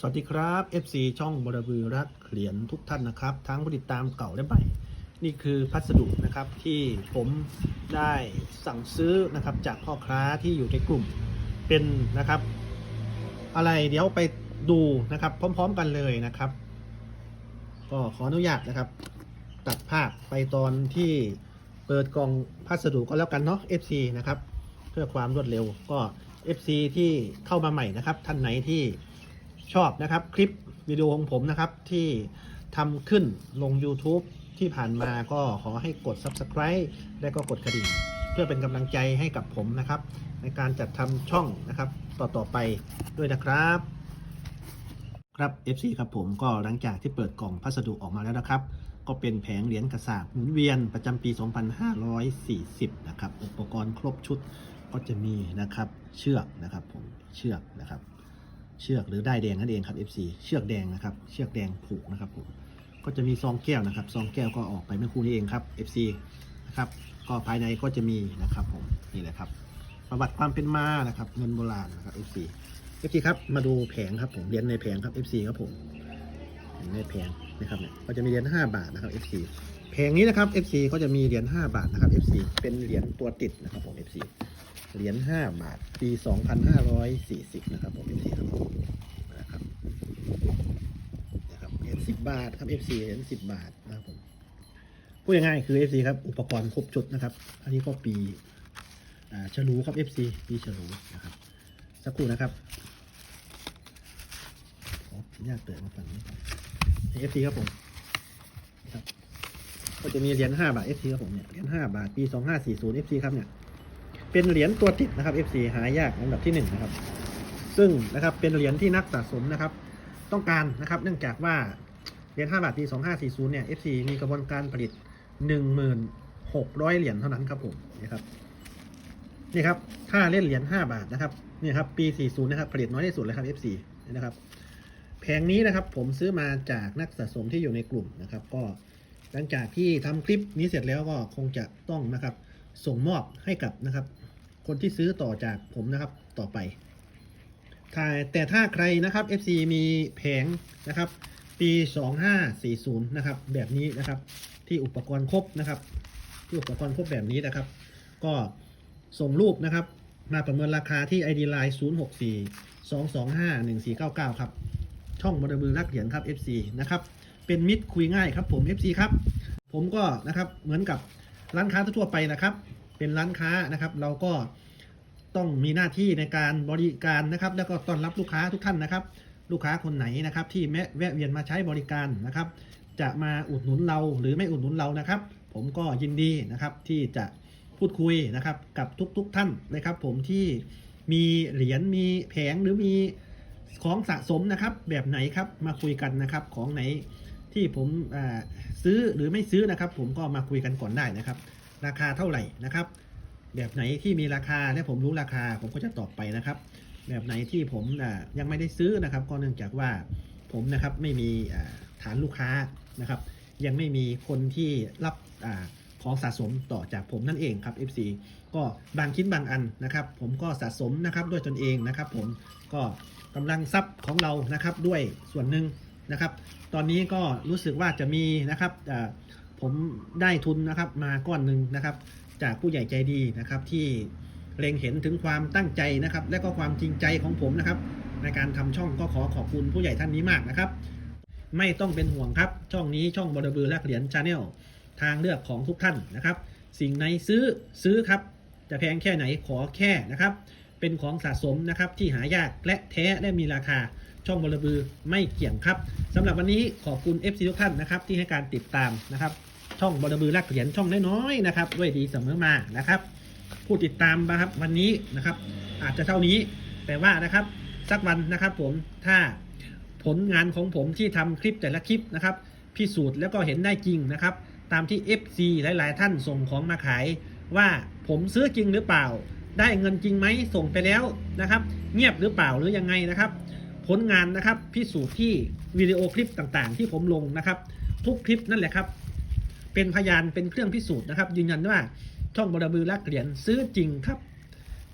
สวัสดีครับ FC ช่องบรบือรักเหรียญทุกท่านนะครับ ทั้งผู้ติดตามเก่าและใหม่ นี่คือพัสดุนะครับที่ผมได้สั่งซื้อนะครับจากพ่อค้าที่อยู่ในกลุ่มเป็นนะครับ อะไรเดี๋ยวไปดูนะครับ พร้อม ๆ กันเลยนะครับ ก็ขออนุญาตนะครับ ตัดภาพไปตอนที่เปิดกล่องพัสดุก็แล้วกันเนาะ FC นะครับ เพื่อความรวดเร็วก็ FC ที่เข้ามาใหม่นะครับ ท่านไหนที่ ชอบนะครับคลิปวิดีโอของผมนะครับที่ทำขึ้นลง YouTube ที่ผ่านมาก็ขอให้กด Subscribe และก็กดกระดิ่ง เพื่อเป็นกำลังใจให้กับผมนะครับ ในการจัดทำช่องนะครับต่อๆไปด้วยนะครับ ครับ FC ครับผมก็หลังจากที่เปิดกล่องพัสดุออกมาแล้วนะครับ ก็เป็นแผงเหรียญกระสาบหมุนเวียนประจำปี 2540 นะครับ อุปกรณ์ครบชุดก็จะมีนะครับ เชือกนะครับผมเชือกนะครับ เชือกหรือได้แดงนั่นเองครับ FC เชือกแดงนะครับ เชือกแดงผูกนะครับผมก็จะมีซองแก้วนะครับซองแก้วก็ออกไปเมื่อคู่นี้เองครับ FC นะครับก็ภายในก็จะมีนะครับผมนี่แหละครับ ประวัติความเป็นมานะครับเงินโบราณนะครับ FC FC ครับมาดูแผงครับผมเหรียญในแผงครับ FC ครับผมในแผงนะครับเนี่ยก็จะมีเหรียญ5บาทนะครับ FC แผงนี้นะครับ FC ก็จะมีเหรียญ5บาทนะครับ FC เป็นเหรียญตัวติดนะครับผม FC เหรียญ5บาท ปี2540นะครับผม FC ครับนะครับนะครับเหรียญ10บาทครับ FC เหรียญ10บาทนะครับผมพูดง่ายๆคือ FC ครับอุปกรณ์ครบชุดนะครับ อันนี้ก็ปีอ่าฉลูครับ FC ปีฉลูนะครับสักครู่นะครับขออนุญาตเปิดมาฝั่งนี้ก่อน FC ครับผมก็จะมีเหรียญ5บาท FC ครับผมเนี่ยเหรียญ5บาทปี2540 FC ครับเนี่ย เป็นเหรียญตัวติดนะครับ FC หายากอันดับที่หนึ่งนะครับ ซึ่งนะครับเป็นเหรียญที่นักสะสมนะครับ ต้องการนะครับ เนื่องจากว่าเหรียญ5บาทปี 2540 เนี่ย FC มีกระบวนการผลิต 1600 เหรียญเท่านั้นครับผมนะครับนี่ครับถ้าเล่นเหรียญ5บาทนะครับนี่ครับปี 40 นะครับ ผลิตน้อยที่สุดเลยครับ FC นะครับแผงนี้นะครับผมซื้อมาจากนักสะสมที่อยู่ในกลุ่มนะครับ ก็ หลังจากที่ทำคลิปนี้เสร็จแล้วก็คงจะต้องนะครับ ส่งมอบให้กับนะครับ คนที่ซื้อต่อจากผมนะครับต่อไปถ้าแต่ถ้าใครนะครับ FC มีแผงนะครับ ปี 2540 นะครับ แบบนี้นะครับ ที่อุปกรณ์ครบนะครับ ที่อุปกรณ์ครบแบบนี้นะครับ ก็ส่งรูปนะครับ มาประเมินราคาที่ ID Line 064 225 1499 ครับ ช่องบรบือรักเหรียญครับ FC นะครับ เป็นมิตรคุยง่ายครับผม FC ครับ ผมก็นะครับเหมือนกับร้านค้าทั่วไปนะครับ เป็นร้านค้านะครับ เราก็ต้องมีหน้าที่ในการบริการนะครับ แล้วก็ต้อนรับลูกค้าทุกท่านนะครับ ลูกค้าคนไหนนะครับ ที่แมะแวะเวียนมาใช้บริการนะครับ จะมาอุดหนุนเราหรือไม่อุดหนุนเรานะครับ ผมก็ยินดีนะครับที่จะพูดคุยนะครับกับทุกๆทท่านนะครับ ผมที่มีเหรียญมีแผงหรือมีของสะสมนะครับ แบบไหนครับมาคุยกันนะครับของไหน ที่ผมซื้อหรือไม่ซื้อนะครับ ผมก็มาคุยกันก่อนได้นะครับ ราคาเท่าไหร่นะครับ แบบไหนที่มีราคาและผมรู้ราคาผมก็จะตอบไปนะครับ แบบไหนที่ผมยังไม่ได้ซื้อนะครับ ก็เนื่องจากว่าผมนะครับไม่มีฐานลูกค้านะครับ ยังไม่มีคนที่รับอของสะสมต่อจากผมนั่นเองครับ FC ก็บางชิ้นบางอันนะครับ ผมก็สะสมนะครับด้วยตนเองนะครับ ผมก็กำลังทรัพย์ของเรานะครับด้วยส่วนหนึ่ง นะครับ ตอนนี้ก็รู้สึกว่าจะมีนะครับผมได้ทุนนะครับมาก้อนหนึ่งนะครับ จากผู้ใหญ่ใจดีนะครับ ที่เล็งเห็นถึงความตั้งใจนะครับ และก็ความจริงใจของผมนะครับ ในการทำช่องก็ขอขอบคุณผู้ใหญ่ท่านนี้มากนะครับ ไม่ต้องเป็นห่วงครับ ช่องนี้ช่องบอดบือแลกเหรียญชาแนลทางเลือกของทุกท่านนะครับ สิ่งไหนซื้อซื้อครับ จะแพงแค่ไหนขอแค่นะครับ เป็นของสะสมนะครับที่หายากและแท้และมีราคา ช่องบอลบือไม่เกี่ยงครับสำหรับวันนี้ขอบคุณ FC ทุกท่านนะครับที่ให้การติดตามนะครับ ช่องบอลบือแลกเหรียญช่องน้อยๆนะครับด้วยดีเสมอมานะครับ ผู้ติดตามนะครับวันนี้นะครับ อาจจะเท่านี้แต่ว่านะครับสักวันนะครับผมถ้าผลงานของผมที่ทำคลิปแต่ละคลิปนะครับพิสูจน์แล้วก็เห็นได้จริงนะครับ ตามที่ FC หลาย ๆ ท่านส่งของมาขาย ว่าผมซื้อจริงหรือเปล่า ได้เงินจริงไหมส่งไปแล้วนะครับ เงียบหรือเปล่าหรือยังไงนะครับ ผลงานนะครับพิสูจน์ที่วิดีโอคลิปต่างๆ ที่ผมลงนะครับ ทุกคลิปนั่นแหละครับ เป็นพยานเป็นเครื่องพิสูจน์นะครับ ยืนยันว่าช่องบรบือรักเหรียญซื้อจริงครับ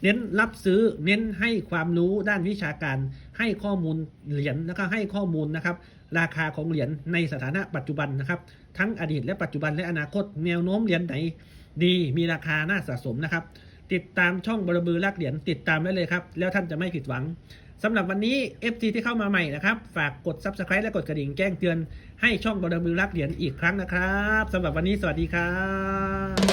เน้นรับซื้อเน้นให้ความรู้ด้านวิชาการ ให้ข้อมูลเหรียญแล้วก็ให้ข้อมูลนะครับ ราคาของเหรียญในสถานะปัจจุบันนะครับ ทั้งอดีตและปัจจุบันและอนาคตแนวโน้มเหรียญไหน ดีมีราคาน่าสะสมนะครับ ติดตามช่องบรบือรักเหรียญติดตามไว้เลยครับ แล้วท่านจะไม่ผิดหวัง สำหรับวันนี้ FT ที่เข้ามาใหม่นะครับ ฝากกด Subscribe และกดกระดิ่งแจ้งเตือนให้ช่องบรบือรักเหรียญอีกครั้งนะครับสำหรับวันนี้สวัสดีครับ